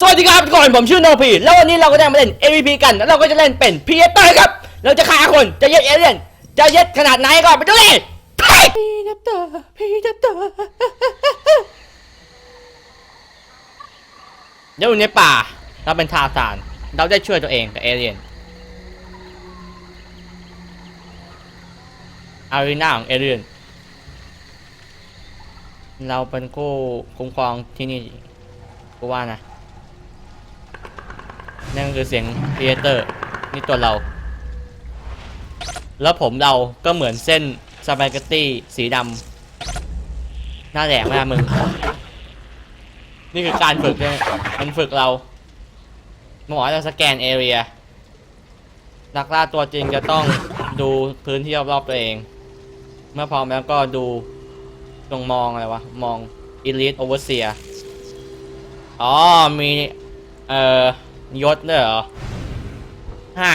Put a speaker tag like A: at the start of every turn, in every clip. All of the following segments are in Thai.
A: สวัสดีครับทุกคนผมชื่อโนพีแล้ววันนี้เราก็จะมาเล่น AVP กันแล้วเราก็จะเล่นเป็นพีเอเตอร์ครับ เราจะฆ่าคนจะเย็ดเอเลี่ยนจะเย็ดขนาดไหนก่อนไปดูเลยพีเอเตอร์พีเอเตอร์เดี๋ยวอยู่ในป่าเราเป็นทาสาน เราได้ช่วยตัวเองกับเอเลี่ยนอารีนาของเอเลี่ยนเราเป็นผู้คุ้มครองที่นี่กูว่านะ นั่นคือเสียงครีเอเตอร์นี่ตัวเรา แล้วผมเราก็เหมือนเส้นสปาเกตตี้สีดำหน้าแหลมมากมึง นี่คือการฝึกเนี่ยมันฝึกเราหมอจะสแกนเอเรียนักล่าตัวจริงจะต้องดูพื้นที่รอบๆตัวเอง เมื่อพร้อมแล้วก็ดูตรงมองอะไรวะ มอง Elite Overseer อ๋อ มี เอ่อ ยศด้วยเหรอฮ่า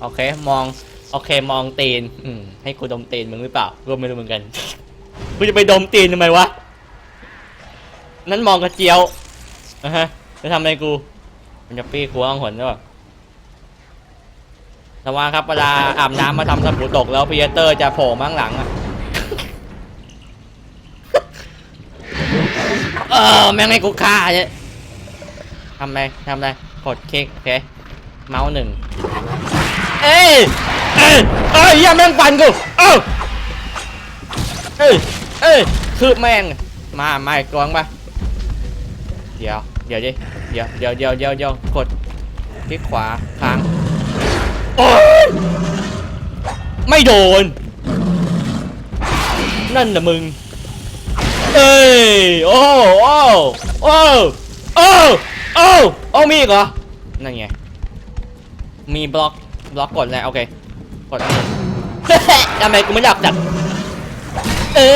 A: โอเค มอง โอเค มองตีน อืมให้กูดมตีนมึงหรือเปล่าก็ไม่รู้เหมือนกันกูจะไปดมตีนทำไมวะ นั้นมองกระเจียวนะฮะจะทำอะไรกู มันจะปี้กูอ้องหนหรือเปล่าระวังครับเวลาอาบน้ำมาทำสบู่ตกแล้วพีเตอร์จะโผล่มาข้งหลังอะเออแม่งให้กูฆ่าเนี่ยทำไรทำไร ดคลิกโอเค เมาส์หนึ่งเอ้ยเอ้ยเอ้ยอย่าแม่งฟันกูเอ้าเอ้ยเอ้ยคือแม่งมาไม่กวงปะเดี๋ยวเดี๋ยวดิเดี๋ยวเดี๋ยวเดี๋ยวเดี๋ยวเดี๋ยวกดคลิกขวาค้างโอ้ยไม่โดน นั่นน่ะมึง เอ้ยโอ้โอ้โอ้โอ้โอ้โอ้มีอีกเหรอ นั่นไง มีบล็อกบล็อกกดแล้วโอเคกดทำไมกูไม่อยากจัดเอ้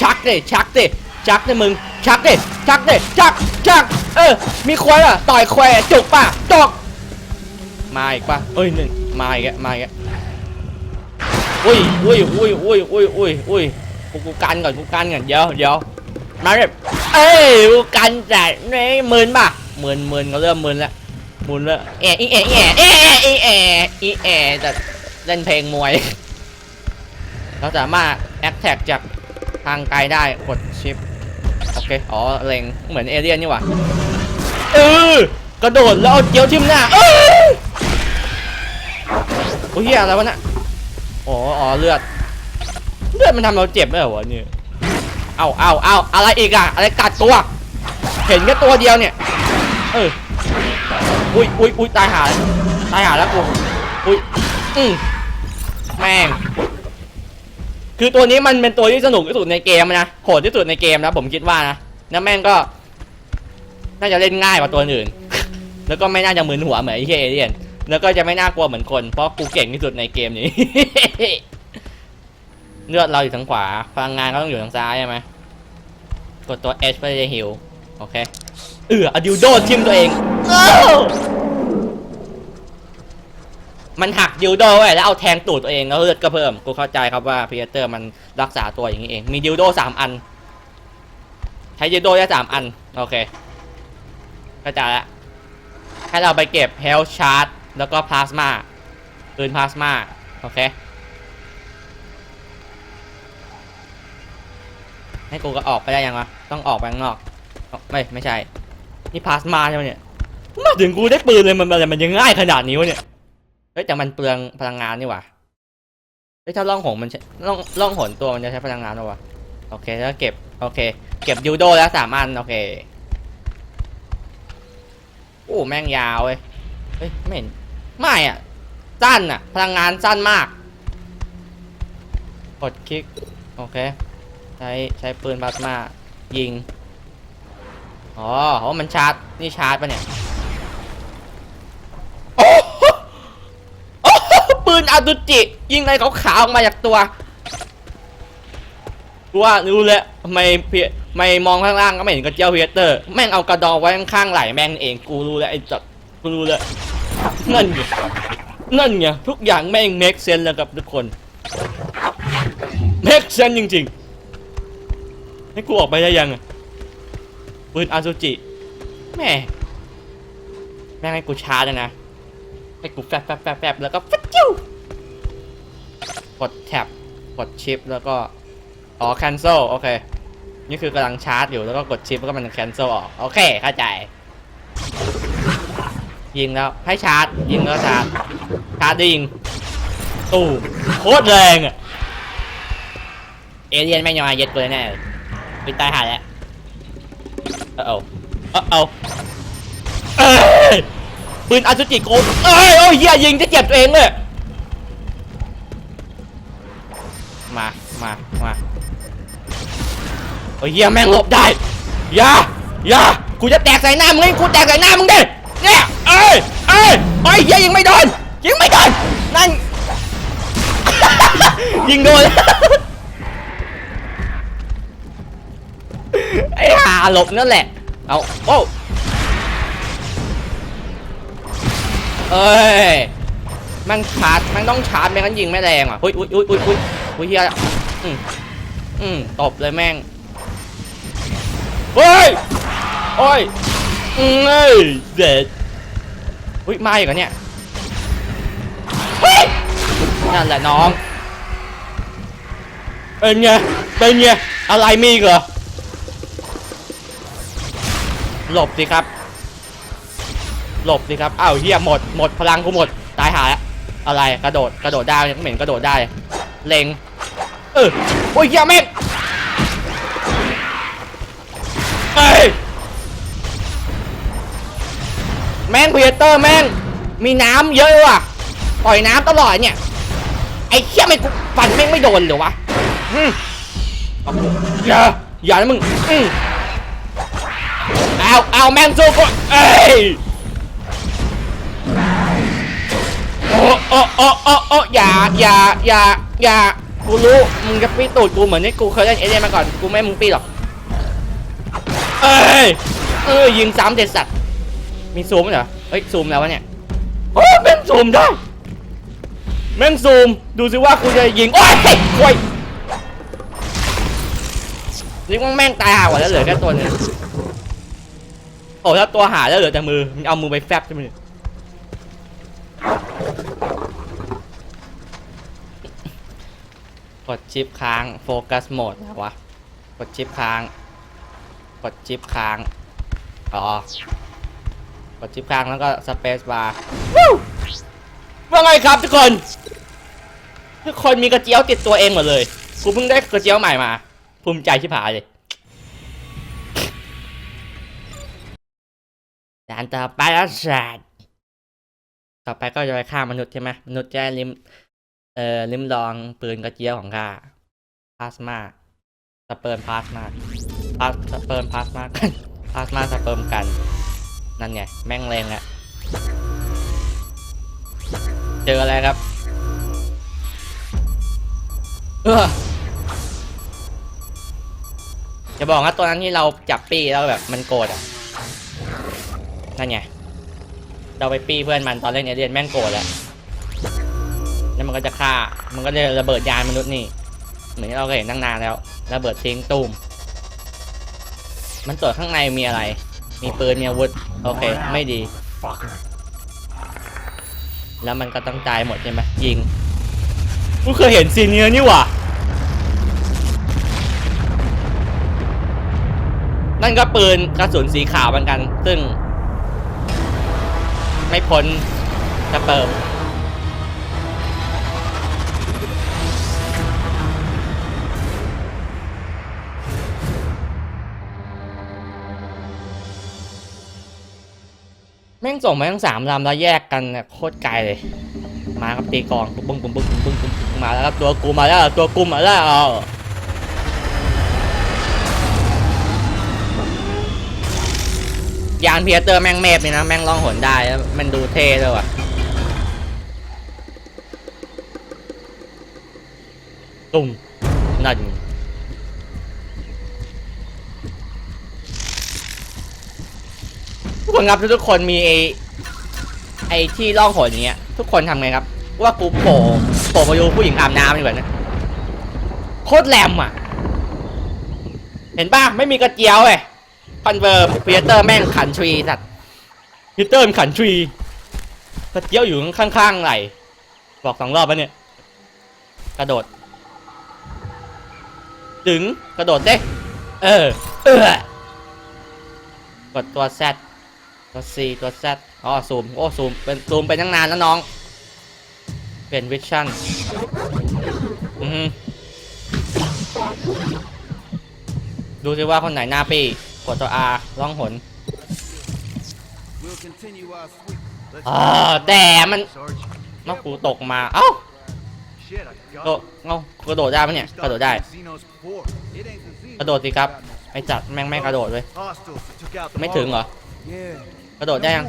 A: ชักดิชักดิชักดิมึง ชักดิชักดิชักชัก เออ มีควายอะต่อยควายจุกป่ะจกมาอีกป่ะเอ้ยหนึ่งมาอีกแล้วมาอีกแล้วอุ้ยอุ้ยอุ้ยอุ้ยอุ้ยอุ้ยอุ้ยกูกูกันก่อนกูกันก่อนเดี๋ยวเดี๋ยวมาเลยเอ้ยกูกันแต่ไม่หมื่นป่ะหมื่นหมื่นก็เริ่มหมื่นแล้ว มื่นแล้วแอะอีแอะอีแอะเอะอีแอะอีแอะแต่เล่นเพลงมวย เราสามารถแอคแท็กจากทางไกลได้กดชิป โอเค อ๋อเล็งเหมือนเอเลี่ยนนี่หว่าเออกระโดดแล้วเอาเจียวทิ่มหน้าเออโอ้ยเหี้ยอะไรวะน่ะอ๋ออ๋อเลือด เลือดมันทำเราเจ็บไหมเหรอวะเนี่ยเอาเอาเอาอะไรอีกอะอะไรกัดตัว เห็นแค่ตัวเดียวเนี่ย เออ อุ้ยอุ้ยอุ้ยตายหาแล้วตายหาแล้วกูอุ้ยอืมแม่ง คือตัวนี้มันเป็นตัวที่สนุกที่สุดในเกมนะโหดที่สุดในเกมนะผมคิดว่านะแล้วแม่งก็ น่าจะเล่นง่ายกว่าตัวอื่น แล้วก็ไม่น่าจะมึนหัวเหมือนไอ้เฮียเอเลียนแล้วก็จะไม่น่ากลัวเหมือนคน เพราะกูเก่งที่สุดในเกมนี้ เลือดเราอยู่ทางขวา พลังงานก็ต้องอยู่ทางซ้ายใช่ไหมกดตัว H เพื่อจะฮิว โอเค เอออะดิวโดทิมตัวเองเอ้ามันหักดิวโดไว้แล้วเอาแทงตูดตัวเองแล้วเลือดก็เพิ่ม กูเข้าใจครับว่าพีเตอร์มันรักษาตัวอย่างนี้เอง มีดิวโดสามอัน ใช้ดิวโดได้สามอัน โอเคเข้าใจละให้เราไปเก็บเฮลชาร์ t แล้วก็พลาสมาปืนพลาสมาโอเค ให้กูก็ออกไปได้ยังวะ ต้องออกไปข้างนอก อ๋อไม่ไม่ใช่ นี่พลาสมาใช่ไหมเนี่ย มาถึงกูได้ปืนเลยมันอะไรมันยังง่ายขนาดนี้วะเนี่ย เฮ้ยแต่มันเปลืองพลังงานนี่หว่าเฮ้ยถ้าล่องหนมันใช้ล่องล่องหนตัวมันจะใช้พลังงานหรอวะโอเคแล้วเก็บโอเค เก็บยูโดแล้วสามอันโอเคโอ้แม่งยาวเว้ยเฮ้ยไม่เห็นไม่อะสั้นอะ พลังงานสั้นมาก กดคลิก โอเค ใช้ใช้ปืนพลาสมายิง อ๋อโหมันชาร์จ นี่ชาร์จปะเนี่ยโอ้โหโอ้โหปืนอาดุจิ ยิงอะไรขาวๆออกมาจากตัวกูว่ารู้แล้วทำไมเพียไม่มองข้างล่างก็ไม่เห็นกระเจียวเพียเตอร์ แม่งเอากระดองไว้ข้างๆไหล่แม่งเอง กูรู้แล้วไอ้จัดกูรู้แล้วนั่นไงนั่นไงทุกอย่างแม่ง make sense แล้วกับทุกคน make sense จริงๆ ให้กูออกไปได้ยังอะ ปืนอาซูจิแม่แม่งให้กูชาร์จเลยนะให้กูแฟบแฟบแฟบแฟบแล้วก็ฟัดจิ้วกดแท็บกดชิปแล้วก็อ๋อ cancel โอเค นี่คือกำลังชาร์จอยู่แล้วก็กดชิปแล้วก็มัน cancel ออก โอเค เข้าใจ ยิงแล้วให้ชาร์จ ยิงแล้วชาร์จ ชาร์จได้ยิงตู้โคตรแรงอะเอเลียนแม่ยังมเย็ดกูแน่ไปตายหาแล้ว เออเอาเออเอาเอ้ยปืนอาซุจิโกนเอ้ยโอ้ยเหี้ยยิงจะเจ็บตัวเองเลยมามามาโอ้ยเหี้ยแม่งหลบได้อย่าอย่ากูจะแตกใส่หน้ามึงให้กูแตกใส่หน้ามึงดิเนี่ยเอ้ยเอ้ยเอ้ยเหี้ยยิงไม่โดนยิงไม่โดนนั่น ยิงโดน ห่าหลบนั่นแหละ เอาโอ้เอ้ยมันชาร์จมันต้องชาร์จไม่งั้นยิงไม่แรงอะอุ้ยอุ้ยอุ้ยอุ้ยอุ้ยอุ้ยเฮียอืมอืมตบเลยแม่งเฮ้ยโอ้ยอืมเอ้ยเด็ดอุ้ยมาอีกเหรอเนี่ยเฮ้ยนั่นแหละน้องเป็นไงเป็นไงอะไรมีอีกเหรอ หลบสิครับ หลบสิครับอ้าวเฮียหมดหมดพลังกูหมดตายหาแล้วอะไรกระโดดกระโดดได้ยังเหม็นกระโดดได้ เล็งเออโอ้ยเฮียแม่งเอ้ยแม่งพีเตอร์แม่งมีน้ำเยอะว่ะปล่อยน้ำตลอดเนี่ยไอ้เฮียไม่งกูฟันแม่งไม่โดนเลยวะอืมอย่าอย่านะมึงอืม เอาเอาแมงโซก็เอ้ยโอ้โอ้โอ้โอ้โอ้อย่าอย่าอย่าอย่ากูรู้มึงจะปีตูดกูเหมือนที่กูเคยเล่นเอเดนมาก่อนกูไม่มึงปีหรอกเอ้ยเอ้ยยิงซ้ำเด็ดสัตว์มีซูมไหมเหรอเฮ้ยซูมแล้ววะเนี่ยโอ้แม่งซูมได้แม่งซูมดูสิว่ากูจะยิงโอ้ยโอ้ยนี่ว่าแม่งตายห่าหมดแล้วเหลือแค่ตัวนึง โอ้ถ้าตัวหายแล้วเหลือแต่มือมึงเอามือไปแฟบใช่ไหมเนี่ยกดชิปค้างโฟกัสโหมดนะวะกดชิปค้าง กดชิปค้างอ๋อกดชิปค้างแล้วก็สเปซบาร์ว่าไงครับทุกคน ทุกคนมีกระเจียวติดตัวเองหมดเลย กูเพิ่งได้กระเจียวใหม่มา ภูมิใจชิบหายเลย ด่านต่อไปแล้วสัตว์ต่อไปก็จะไปฆ่ามนุษย์ใช่ไหมมนุษย์จะได้ลิมเอ่อลิมลองปืนกระเจี๊ยวของข้าพลาสมาสเปิร์มพลาสมาพลาสสเปิร์มพลาสมากันพลาสมาสเปิร์มกัน นั่นไงแม่งแรงอะเจออะไรครับเออจะบอกว่าตัวนั้นที่เราจับปี้แล้วแบบมันโกรธอะ นั่นไง เราไปปี้เพื่อนมันตอนเล่นเอเลียนแม่งโกรธแหละแล้วมันก็จะฆ่า มันก็จะระเบิดยานมนุษย์นี่ เหมือนที่เราเคยเห็นตั้งนานแล้ว ระเบิดทิ้งตูมมันตรวจข้างในมีอะไร มีปืนมีอาวุธ โอเค ไม่ดี แล้วมันก็ต้องตายหมดใช่ไหมยิงกูเคยเห็นซีนนี้นี่หว่านั่นก็ปืนกระสุนสีขาวเหมือนกัน ซึ่ง ไม่พ้นสเปิร์มแม่งส่งมาทั้งสามลำแล้วแยกกันเนี่ยโคตรไกลเลย มาครับตีกองปุ้งปุ้งปุ้งปุ้งปุ้งปุ้งปุ้งมาแล้วครับตัวกูมาแล้วตัวกูมาแล้ว ยานเพียเตอร์แม่งเมฟนี่นะ แม่งล่องหนได้แล้วมันดูเท่ด้วยว่ะตุ้มนั่นทุกคนครับทุกคนมีไอไอที่ล่องหนอย่างเงี้ย ทุกคนทำไงครับ ว่ากูโผล่โผล่มาดูผู้หญิงอาบน้ำดีกว่านะโคตรแรมอะ เห็นป่ะ ไม่มีกระเจียวเว้ย คอนเวิร์มเฟียเตอร์แม่งขันทรีสัตว์พีเตอร์มันขันทรีกระเจียวอยู่ข้างๆไหลบอกสองรอบแล้วเนี่ย กระโดด ถึงกระโดดเด้เออ เออกดตัว Z ตัว C ตัว Z อ๋อซูม โอ้ซูม เป็นซูมไปตั้งนานแล้วน้อง เปลี่ยนวิชั่นอือฮึดูสิว่าคนไหนหน้าปีก ดตัว R ล่องหน
B: We'll continue our sweep. Let's
A: อ่าแต่มัน
B: Sarge.
A: นกกูตกมา เอ้า
B: Shit, I
A: โด
B: got
A: ดเอ้ากระโดดได้ปะเนี่ย กระโดดได้
B: Xenos before. It ain't the Xenos
A: กระโดดสิครับ
B: that got me.
A: ไอจัดแม่งไม่กระโดดเว้ย
B: Hostiles that took out the
A: ไม่ถึงเหรอ
B: mall. Yeah.
A: กระโดดได้ยัง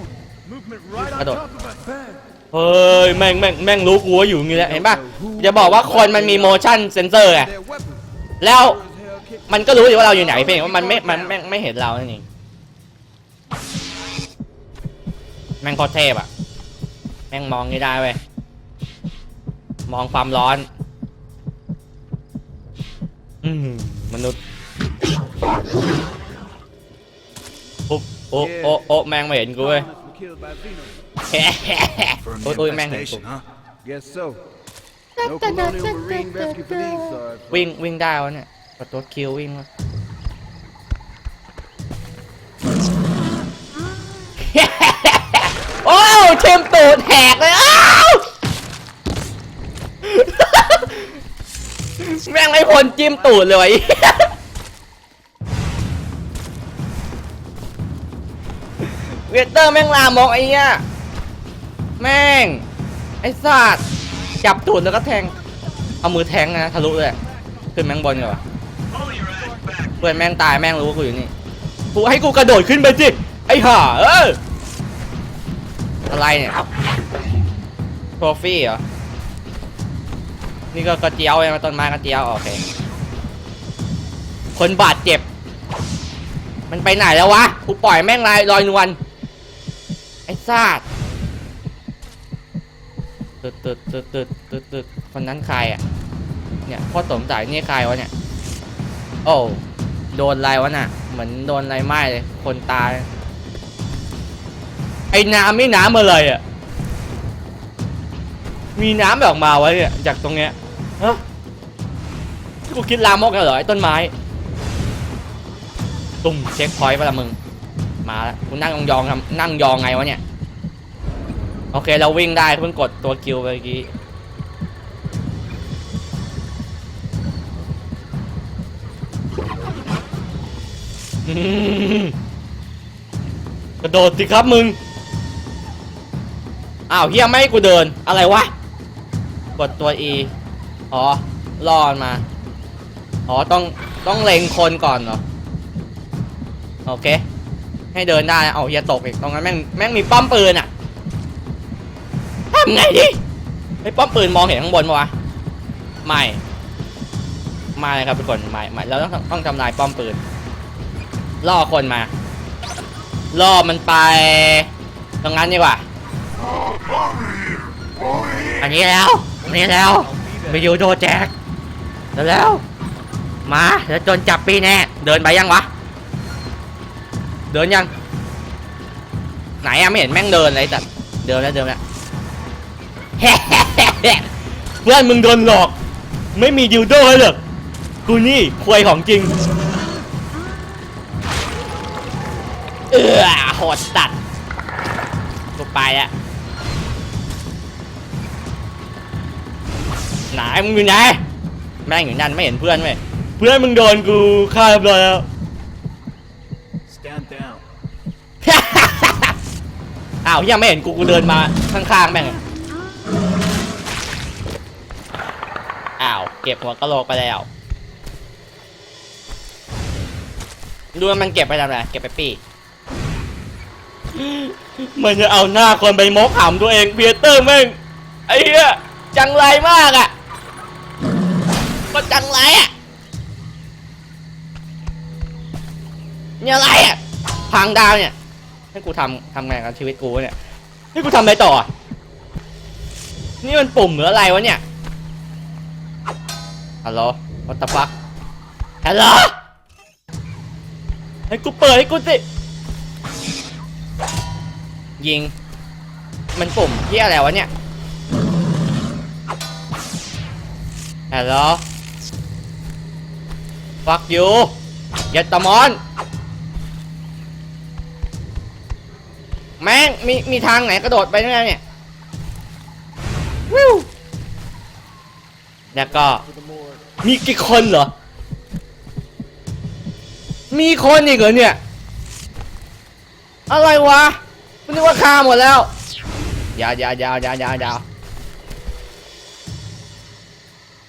B: Movement right on
A: Kado.
B: top of us. Bang.
A: เฮ้ย แม่งแม่งแม่งรู้กูว่าอยู่อย่างงี้แหละเห็นป่ะอย่าบอกว่าคนมันมี motion sensor ไง
B: Their weapons.
A: แล้ว มันก็รู้อยู่ว่าเราอยู่ไหนเพียงว่ามันไม่มันแม่งไม่เห็นเรานั่นเองแม่งโคตรเทพอะแม่งมองนี่ได้เว้ยมองความร้อน อืมมนุษย์ปุ๊บโอ้โอ้โอ้แม่งไม่เห็นกูเว้ย
B: colonists were killed by Xenos.
A: โอ้ยโอ้ยแม่งเห็นกู
C: huh?
B: Guess so. No colonial marine rescue for these Sarge.
A: วิ่งวิ่งได้วะเนี่ยก ดตัวคิววิ่งวะโอ้วเชมตูดแหกเลยอ้าวแม่งไม่พ้นจิ้มตูดเลย เวเตอร์แม่งลามกไอ้เนี้ยแม่ง ไอ้สัตว์จับตูดแล้วก็แทง เอามือแทงนะทะลุเลย ขึ้นแม่งบนก่อน เพื่อนแม่งตายแม่งรู้ว่ากูอยู่นี่กูให้กูกระโดดขึ้นไปสิไอ้ห่าเอออะไรเนี่ยโทฟี่เหรอ นี่ก็กระเจียวใช่ไหมต้นไม้กระเจียวโอเค คนบาดเจ็บ มันไปไหนแล้ววะ กูปล่อยแม่งลายลอยนวล ไอ้ซาดตึดตึดตึดตึดตึดตึดคนนั้นใครอะ เนี่ยพ่อสมสายนี่ใครวะเนี่ย โอ้โดนอะไรวะน่ะ เหมือนโดนอะไรไหม้เลย คนตาย ไอ้น้ำนี่น้ำอะไรอะ มีน้ำแบบออกมาวะเนี่ยจากตรงเนี้ยฮะที่กูคิดลามกแล้วเหรอไอ้ต้นไม้ ตุ่มเช็คพอยต์ไปละมึง มาแล้วกูนั่งยองๆทำนั่งยองไงวะเนี่ย โอเคเราวิ่งได้เพิ่งกดตัวคิวไปเมื่อกี้ กระโดดสิครับมึง อ้าวเฮียไม่ให้กูเดิน อะไรวะ กดตัว E อ๋อรอดมา อ๋อต้องต้องเล็งคนก่อนเหรอ โอเค ให้เดินได้ เอาเฮียตกอีกตรงนั้นแม่งแม่งมีป้อมปืนอะทำไงดิไอ้ป้อมปืนมองเห็นข้างบนปะวะ ไม่ ไม่ครับทุกคน ไม่ไม่เราต้องต้องทำลายป้อมปืน ล่อคนมา ล่อมันไป ตรงนั้นดีกว่า อันนี้แล้วอันนี้แล้วไปอยู่โดแจกแล้วแล้ว มาเดี๋ยวจนจับปีแน่ เดินไปยังวะ เดินยัง ไหนอะไม่เห็นแม่งเดินเลยแต่เดินแล้วเดินแล้วเพื่อนมึงโดนหลอก ไม่มีดิวโดให้หรอกกูนี่ควยของจริง เออโหดสัตว์กูไปอะไหนมึงอยู่ไหนแม่งอยู่นั่นไม่เห็นเพื่อนเว้ยเพื่อนมึงโดนกูฆ่าเรียบร้อยแล้ว
C: Stand down.
A: อ้าวยังไม่เห็นกูกูเดินมาข้างๆแม่งอะอ้าวเก็บหัวกะโหลกไปแล้วดูว่ามันเก็บไปทำอะไรเก็บไปปี มันจะเอาหน้าคนไปมกหำตัวเองเพียเตอร์แม่งไอ้เหี้ยจังไรมากอะมันจังไรอะเนี่ยอะไรอะพังดาวเนี่ยให้กูทำทำไงกับชีวิตกูเนี่ยให้กูทำอะไรต่ออะนี่มันปุ่มหรืออะไรวะเนี่ยฮัลโหล what the fuck ฮัลโหลให้กูเปิดให้กูสิ ยิง มันปุ่มที่อะไรวะเนี่ยฮัลโหล fuck you ยัดตะมอน แม่งมีมีทางไหนกระโดดไปได้ไหมเนี่ยวิวแล้วก็ มีกี่คนเหรอ มีคนอีกเหรอเนี่ย อะไรวะ นึกว่าฆ่าหมดแล้วอยาอยาอยาอยาอยาอยา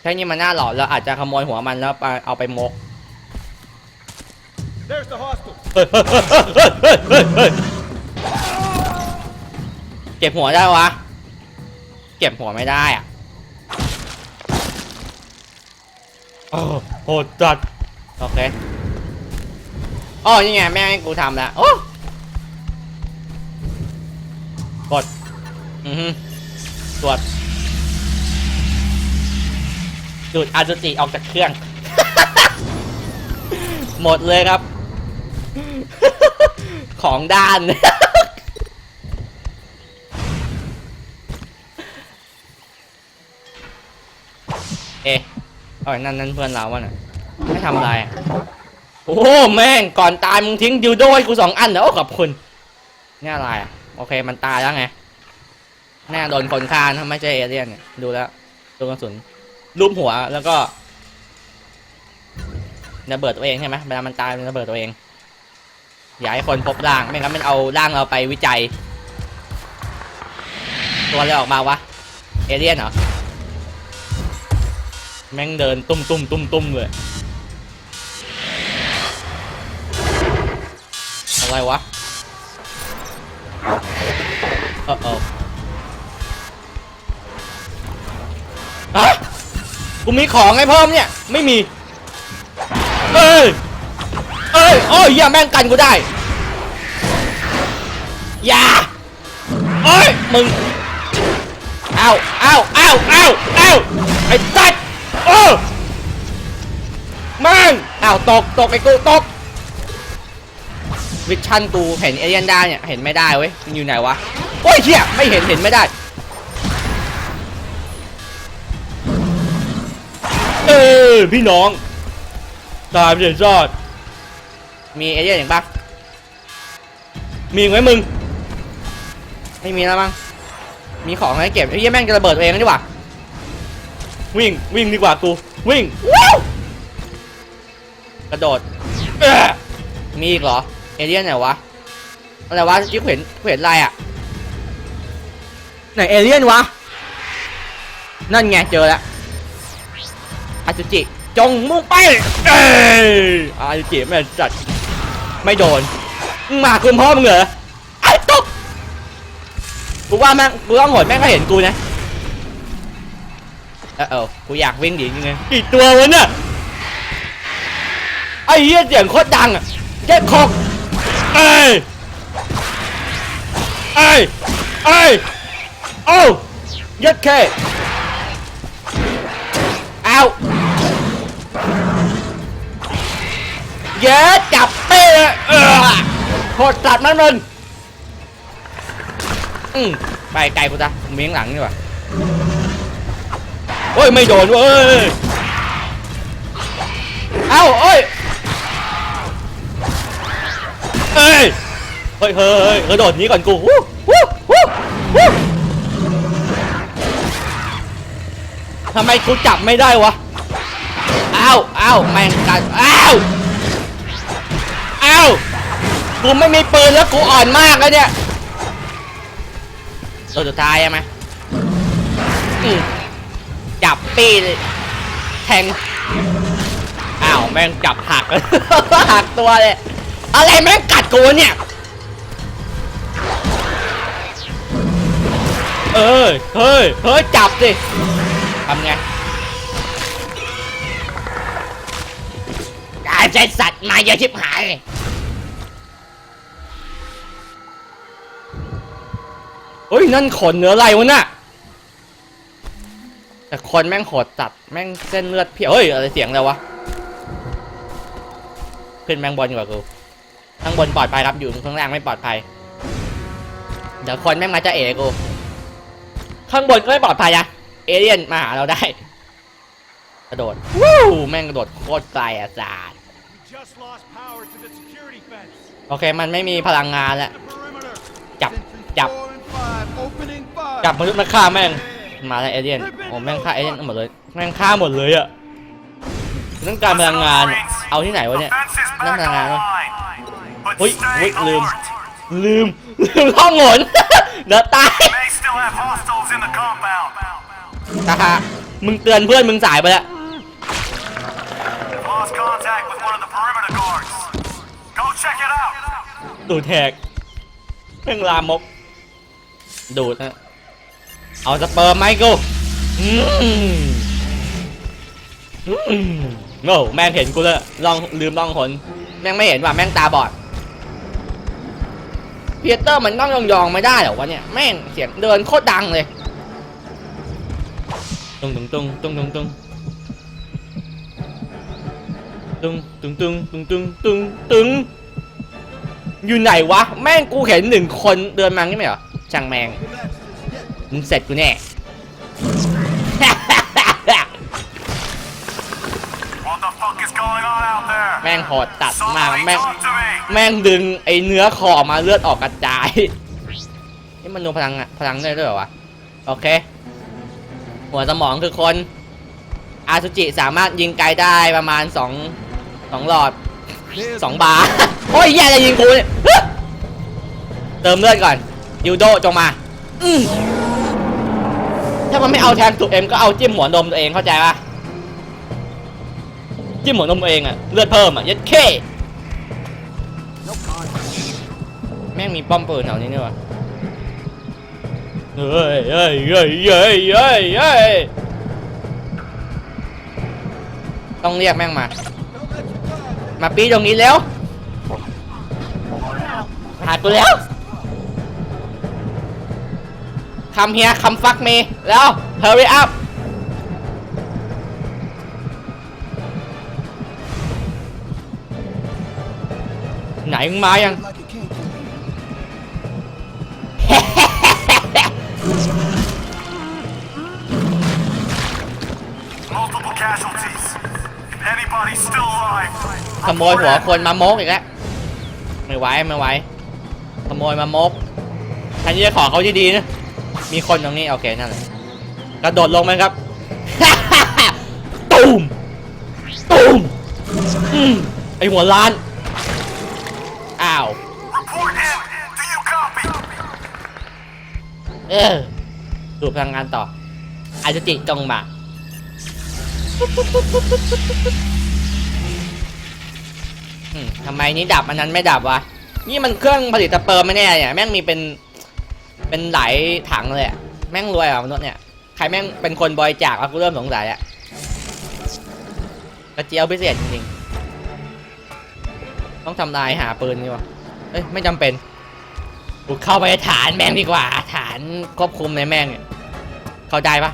A: แค่นี้มันน่าหลอนแล้วอาจจะขโมยหัวมันแล้วไปเอาไปมก
C: There's the hostile.
A: เฮ้ยเฮ้ยเฮ้ยเฮ้ยเฮ้ยเก็บหัวได้วะ เก็บหัวไม่ได้อะโอ้โหดจัด โอเคอ๋อนี่ไงแม่งให้กูทำแล้วโอ้ กดอือฮึตรวจดูดอาจุติออกจากเครื่อง หมดเลยครับ ของด้าน เอ๊ะเอ้ยนั่นนั่นเพื่อนเราวะน่ะไม่ทำอะไรอะโอ้แม่ง ก่อนตายมึงทิ้งดิวโดให้กูสองอันเหรอโอ้ขอบคุณ นี่อะไรอะ โอเคมันตายแล้วไงแน่โดนคนฆ่านะไม่ใช่เอเลี่ยนเนี่ยดูแล้วตัวกระสุนรูปหัวแล้วก็ระเบิดตัวเองใช่ไหมเวลามันตายมันระเบิดตัวเองอย่าให้คนพบร่างไม่งั้นมันเอาร่างเราไปวิจัย ตัวอะไรออกมาวะเอเลี่ยนเหรอแม่งเดินตุ้มตุ้มตุ้มตุ้มเลยอะไรวะ เออเออะกูมีของไงเพิ่มเนี่ย ไม่มี เอ้ย เอ้ยโอ้ยอย่าแม่งกันกูได้ อย่าโอ้ย มึง เอาเอาเอาเอาเอาไอ้ตัดโอ้แม่งเอาตก ตกไอ้กู ตก วิชั่นกูเห็นเอเลียนได้เนี่ย เห็นไม่ได้เว้ยมันอยู่ไหนวะ โอ้ยเชี่ยไม่เห็นเห็นไม่ได้ เออพี่น้อง ตายไปเฉยจอด มีเอเลียนอย่างปะมีอีไหมมึง ไม่มีแล้วมั้ง มีของให้เก็บไอ้เหี้ยแม่งจะระเบิดตัวเองดีกว่า วิ่งวิ่งดีกว่ากู วิ่งกระโดด มีอีกเหรอ เอเลี่ยนไหนวะอะไรวะจิ๊กเห็นเห็นอะไรอะไหนเอเลี่ยนวะนั่นไงเจอแล้วอาจุจิจงมุ่งไปเอ้ยอาจุจิแม่งจัดไม่โดนมึงมาคุณพ่อมึงเหรอไอ้ตุ๊กกูว่าแม่งกูต้องโหดแม่งก็เห็นกูนะเออเออกูอยากวิ่งดีจริงๆกี่ตัววะเนี่ยไอ้เหี้ยเสียงโคตรดังอะเจ็ดคอก เอ้ยเอ้ยเอ้ยโอ้ยัดแค่เอาเย้จับเป้เลยเออโคตรจัดมันมันอืมไปไกลกูจ้ะเมียงหลังดีกว่าโอ้ยไม่โดนเว้ยเอ้าโอ้ย เฮ้ย เฮ้ยเฮ้ยเฮ้ยโดดนี้ก่อนกูวู้วู้วู้วู้ทำไมกูจับไม่ได้วะ อ้าว อ้าว แม่งกัดอ้าว อ้าว กูไม่มีปืนแล้วกูอ่อนมากแล้วเนี่ยตัวสุดท้ายใช่ไหมอืมจับปีเลยแทง อ้าว แม่งจับหัก หักตัวเลย อะไรแม่งกัดกูเนี่ย เอ้ยเฮ้ย เฮ้ย จับสิทำไงการใช้สัตว์มาเยอะชิบหายเลยเฮ้ย นั่นขนเนื้ออะไรวะน่ะ แต่คนแม่งโหดตัด แม่งเส้นเลือดเพียวเฮ้ย อะไรเสียงอะไรวะ ขึ้นแม่งบอลดีกว่ากู ข้างบนปลอดภัยครับอยู่ข้างล่างไม่ปลอดภัย เดี๋ยวคนแม่งมาจะเอกูข้างบนก็ไม่ปลอดภัยนะเอเลี่ยนมาหาเราได้ กระโดดวู้แม่งกระโดดโคตรไกลอะจาดโอเคมันไม่มีพลังงานแล้วจับจับจับมนุษย์มาฆ่าแม่งมาแล้วเอเลี่ยนโอ้แม่งฆ่าเอเลี่ยนหมดเลยแม่งฆ่าหมดเลยอะต้องการพลังงานเอาที่ไหนวะเนี่ยนั่นพลังงานวะ เฮ้ยเฮ้ยลืม ลืม ลืมท่องหนเดี๋ยวตาย
D: May still have hostiles in the compound.
A: ตาฮะมึงเตือนเพื่อนมึงสายไปแล้ว
D: Lost contact with one of the perimeter guards. Go check it out.
A: ดูดแทกแม่งลามก ดูดนะเอาสเปิร์มไหมกูอืมอืมโง่แม่งเห็นกูเลยลองลืมลองหนแม่งไม่เห็นว่าแม่งตาบอด เพียเตอร์มันต้องยองๆไม่ได้เหรอวะเนี่ยแม่งเสียงเดินโคตรดังเลยตุ้งตุ้งตุ้งตุ้งตุ้งตุ้งตุ้งตุ้งตุ้งตุ้งตุ้งตุ้งตุ้งอยู่ไหนวะ แม่งกูเห็นหนึ่งคนเดินมาใช่ไหมเหรอช่างแมงมึงเสร็จกูแน่ ม่งโหดตัดมาก
D: Somebody
A: แม่ง
D: talk to me.
A: แม่งดึงไอเนื้อคอมาเลือดออกกระจายนี่มันดูพลังอะพลังได้ด้วยเหรอวะโอเค หัวสมองคือคน อาซูจิสามารถยิงไกลได้ประมาณสองสองหลอด
B: There's
A: สองบาร์โอ้ยแย่จะยิงกูเนี่ยฮึเติมเลือดก่อนยูโดจงมาอืมถ้ามันไม่เอาแทนตัวเอ็มก็เอาจิ้มหัวนมตัวเองเข้าใจปะ จิ้มหัวนมตัวเองอะเลือดเพิ่มอะยัดเข้
B: no contact.
A: แม่งมีป้อมปืนแถวนี้นี่วะเฮ้ยเฮ้ยเฮ้ยเฮ้ยเฮ้ยเฮ้ยต้องเรียกแม่งมา มาปีตรงนี้แล้วหากูแล้วคำเฮียคำฟักเมแล้ว hurry up มึงมายัง
B: Like it came to me.
D: Multiple casualties. Anybody still alive?
A: ขโมยหัวคนมาโมกอีกแล้วไม่ไหวไม่ไหวขโมยมาโมกทันทีจะขอเขาดีๆนะมีคนตรงนี้โอเคนั่นแหละกระโดดลงไหมครับตูมตูมอืมไอหัวล้าน เออดูดพลังงานต่ออาจจะจิตจงมาทำไมนี้ดับอันนั้นไม่ดับวะ นี่มันเครื่องผลิตเปิร์มไม่แน่เนี่ย แม่งมีเป็น เป็นหลายถังเลยอะแม่งรวยอะมนุษย์เนี่ย ใครแม่งเป็นคนบริจาควะกูเริ่มสงสัยอะกระเจียวพิเศษจริงๆ ต้องทำลายหาปืนดีกว่าเอ้ย ไม่จำเป็น กูเข้าไปฐานแม่งดีกว่า ฐานควบคุมในแม่งเนี่ยเข้าใจปะ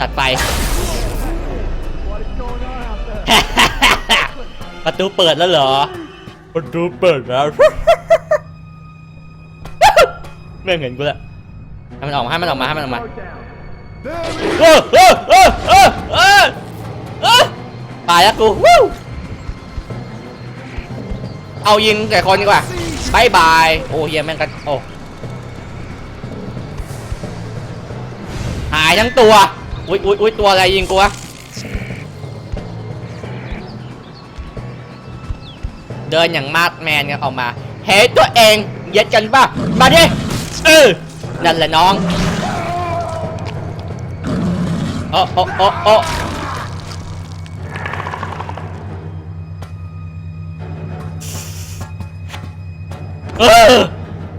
A: ตัดไฟประตูเปิดแล้วเหรอ ประตูเปิดแล้ว แม่งเห็นกูแล้วให้มันออกมาให้มันออกมาให้มันออกมา
B: There
A: เออเออเออเออเออเออตายแล้วกูวู้เอายิงแต่คนดีกว่า บายบาย โอ้เฮียแม่งกันโอ้หายทั้งตัว อุ้ยอุ้ยอุ้ยตัวอะไรยิงกูวะเดินอย่างมาดแมนกันออกมาเฮ้ตัวเองเย็ดกันป่ะ มาดิเออนั่นแหละน้องโอ้โอ้โอ้โอ้ ออ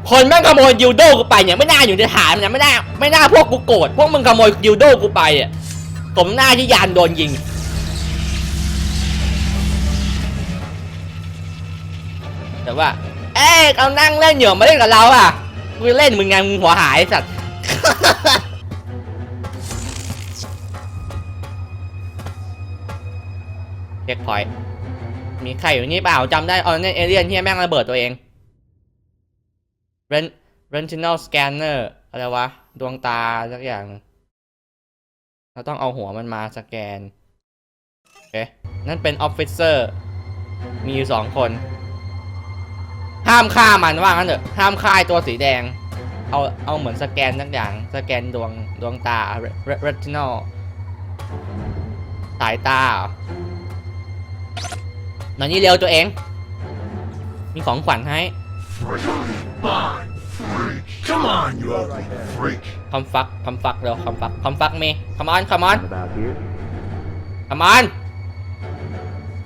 A: คนแม่งขโมยยิวโดกูไปเนี่ยไม่น่าอยู่ในฐานเนี่ยไม่น่าไม่น่าพวกกูโกรธพวกมึงขโมยยิวโดกูไปอะผมหน้าที่ยานโดนยิง แต่ว่า เอ๊ะเอานั่งเล่นอยู่มาเล่นกับเราอะกูเล่นมึงไงมึงหัวหายสัตว์เช็คพอยต์มีใครอยู่นี่เปล่าจำได้ออเนี่ยเอเลียนที่แม่งระเบิดตัวเอง retinal scanner อะไรวะ ดวงตาสักอย่าง เราต้องเอาหัวมันมาสแกน โอเค นั่นเป็น officer มีอยู่สองคน ห้ามฆ่ามันว่างั้นเถอะ ห้ามฆ่าไอตัวสีแดง เอา เอาเหมือนสแกนสักอย่าง สแกนดวง ดวงตา Re- retinal สายตาหรอหน่อยนี้เร็วตัวเอง มีของขวัญให้
D: Come on, you ugly freak.
A: คอมฟักคอมฟักเร็วคอมฟักคอมฟักมีคอมออนคอมออน
B: About here.
A: คอมออน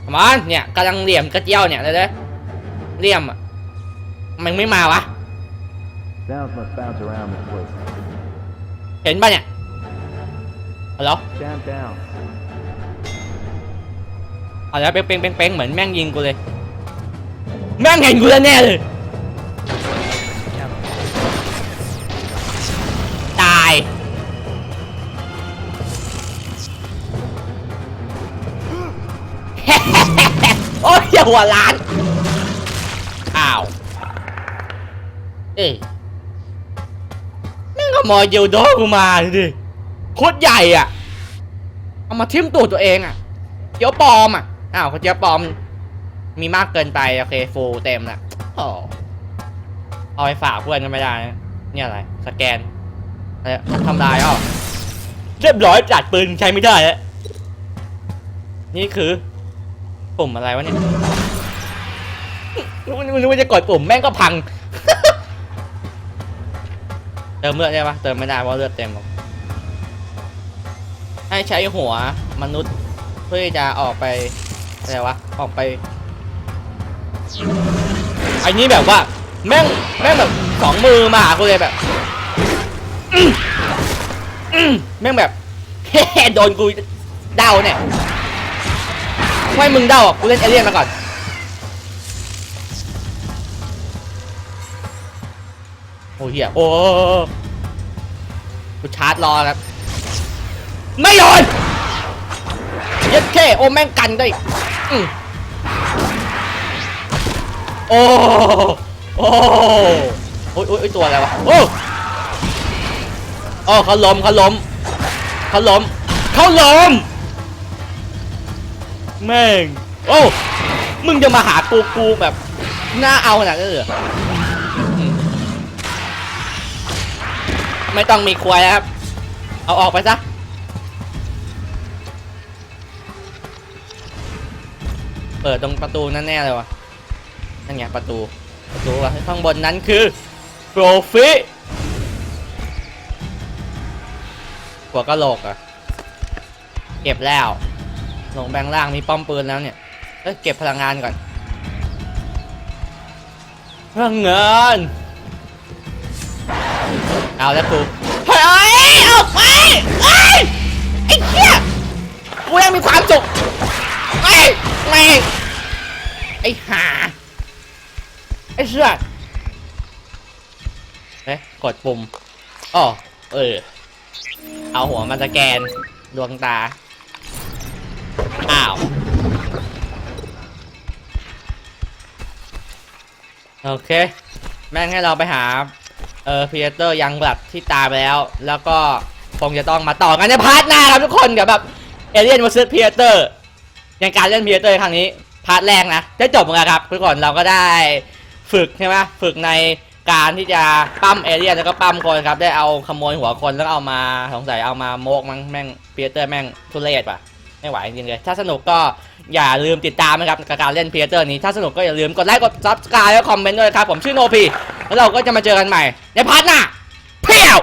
A: คอมออนเนี่ยกำลังเหลี่ยมกระเจียวเนี่ยเลยเด้อเหลี่ยมอะมันไม่มาวะ
B: Sounds must bounce around this place.
A: เห็นป่ะเนี่ยฮัลโหล
B: Down, down.
A: เอาแล้วเป้งเป้งเป้งเป้งเหมือนแม่งยิงกูเลย แม่งเห็นกูแล้วแน่เลย หัวล้าน อ้าว เอ้ยแม่งก็มอเยลโดกูมาดิโคตรใหญ่อะ เอามาทิ่มตัวตัวเองอะเจียวปลอมอะ อ้าวเขาเจียวปลอม มีมากเกินไป โอเค ฟูลเต็มละโอ้เอาไปฝากเพื่อนก็ไม่ได้นะเนี่ยอะไร สแกนอะไรทำลายอ้อเรียบร้อยจัดปืนใช้ไม่ได้แล้วนี่คือ ปุ่มอะไรวะเนี่ย รู้นึกว่าจะกดปุ่มแม่งก็พัง เติมเลือดได้ปะเติมไม่ได้เพราะเลือดเต็มให้ใช้หัวมนุษย์เพื่อจะออกไปอะไรวะออกไปไอ้นี่แบบว่าแม่งแม่งแบบสองมือมาหากูเลยแบบแม่งแบบโดนกูเดาเนี่ยไม่มึงเดาอะกูเล่นเอเลี่ยนมาก่อน โอ้เหี้ยโอ้กูชาร์จรอครับ ไม่โดนเย็ดแค่โอ้แม่งกันได้โอ้โอ้โอ้ยโอ้ยตัวอะไรวะโอ้โอ้เขาล้มเขาล้มเขาล้มเขาล้มแม่งโอ้มึงจะมาหากูกูแบบหน้าเอาขนาดนั้นเลยเหรออ ไม่ต้องมีควายแล้วครับ เอาออกไปซะ เปิดตรงประตูนั่นแน่เลยวะนั่นไงประตู ประตูอะข้างบนนั้นคือโปรฟิหัวกะโหลกอะเก็บแล้ว ลงแบงล่างมีป้อมปืนแล้วเนี่ย เอ้ยเก็บพลังงานก่อนพลังงาน เอาแล้วกูเฮ้ยออกไปเฮ้ยไอ้เหี้ยกูยังมีความสุขเฮ้ยแม่งไอ้ห่าไอ้เสือเฮ้ยกดปุ่มอ๋อเออ เอาหัวมาสแกนดวงตา อ้าว โอเค แม่งให้เราไปหาเออพีเตอร์ยังแบบที่ตายไปแล้ว แล้วก็คงจะต้องมาต่อกันในพาร์ทหน้าครับทุกคนกับแบบเอเลียนมาซื้อพีเตอร์ยังการเล่นพีเตอร์ครั้งนี้พาร์ทแรกนะได้จบเหมือกันครับทุกคนเราก็ได้ฝึกใช่ไหมฝึกในการที่จะปั้มเอเลียนแล้วก็ปั้มคนครับได้เอาขโมยหัวคนแล้วเอามาสงสัยเอามาโมกมั้งแม่งพีเตอร์แม่งทุเรศป่ะไม่ไหวจริงเลยถ้าสนุกก็ อย่าลืมติดตามนะครับกับการเล่นเพีเตอร์นี้ถ้าสนุกก็อย่าลืมกดไลค์กดซับสไครต์แล้วคอมเมนต์ด้วยครับผมชื่อโนพีแล้วเราก็จะมาเจอกันใหม่ในพาร์ทหน้า